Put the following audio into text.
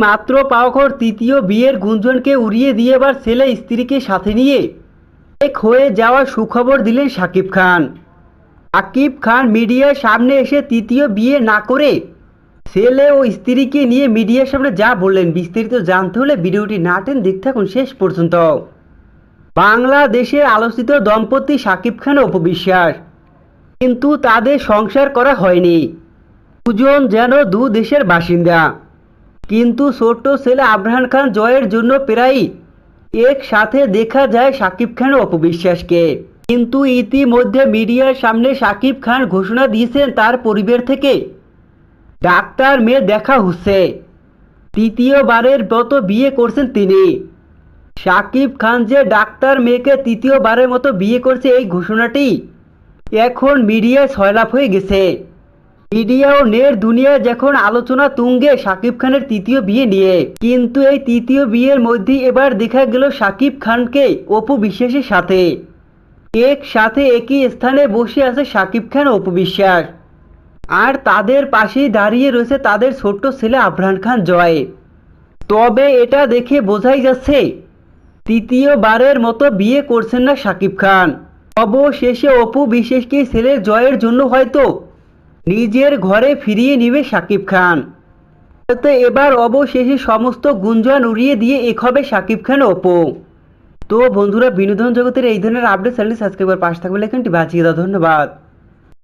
মাত্র পাওয়াখর তৃতীয় বিয়ের গুঞ্জনকে উড়িয়ে দিয়ে এবার ছেলে স্ত্রীকে সাথে নিয়ে এক হয়ে যাওয়া সুখবর দিলেন শাকিব খান। শাকিব খান মিডিয়ার সামনে এসে তৃতীয় বিয়ে না করে ছেলে ও স্ত্রীকে নিয়ে মিডিয়ার সামনে যা বললেন, বিস্তারিত জানতে হলে ভিডিওটি না টেন দেখতে থাকুন শেষ পর্যন্ত। বাংলাদেশের আলোচিত দম্পতি শাকিব খান অপবিশ্বাস। কিন্তু তাদের সংসার করা হয়নি। দুজন যেন দু দেশের বাসিন্দা। কিন্তু ছোট্ট ছেলে আবরাহান খান জয়ের জন্য প্রায় একসাথে দেখা যায় শাকিব খান অপবিশ্বাসকে। কিন্তু ইতিমধ্যে মিডিয়ার সামনে শাকিব খান ঘোষণা দিয়েছেন তার পরিবার থেকে, ডাক্তার মেয়ে দেখা হচ্ছে। তৃতীয়বারের মতো বিয়ে করছেন তিনি। শাকিব খান যে ডাক্তার মেয়েকে তৃতীয়বারের মতো বিয়ে করছে এই ঘোষণাটি এখন মিডিয়ায় ছয়লাভ হয়ে গেছে। মিডিয়া ও নের দুনিয়ায় যখন আলোচনা তুঙ্গে শাকিব খানের তৃতীয় বিয়ে নিয়ে। কিন্তু এই তৃতীয় বিয়ের মধ্যে এবার দেখা গেল শাকিব খানকে অপু বিশ্বাসের সাথে। এক সাথে একই স্থানে বসে আছে শাকিব খান অপু বিশ্বাস। আর তাদের পাশেই দাঁড়িয়ে রয়েছে তাদের ছোট্ট ছেলে আবরান খান জয়। তবে এটা দেখে বোঝাই যাচ্ছে, তৃতীয়বারের মতো বিয়ে করছেন না শাকিব খান। অবশেষে অপু বিশেষকে ছেলের জয়ের জন্য হয়তো নিজের ঘরে ফিরিয়ে নিবে সাকিব খান। তো এবার অবশেষে সমস্ত গুঞ্জন উড়িয়ে দিয়ে এক হবে শাকিব খান ওপো তো বন্ধুরা, বিনোদন জগতের এই ধরনের আপডেট চ্যানেলটি সাবস্ক্রাইব করে পাশে থাকবে লেখানটি বাঁচিয়ে দাও। ধন্যবাদ।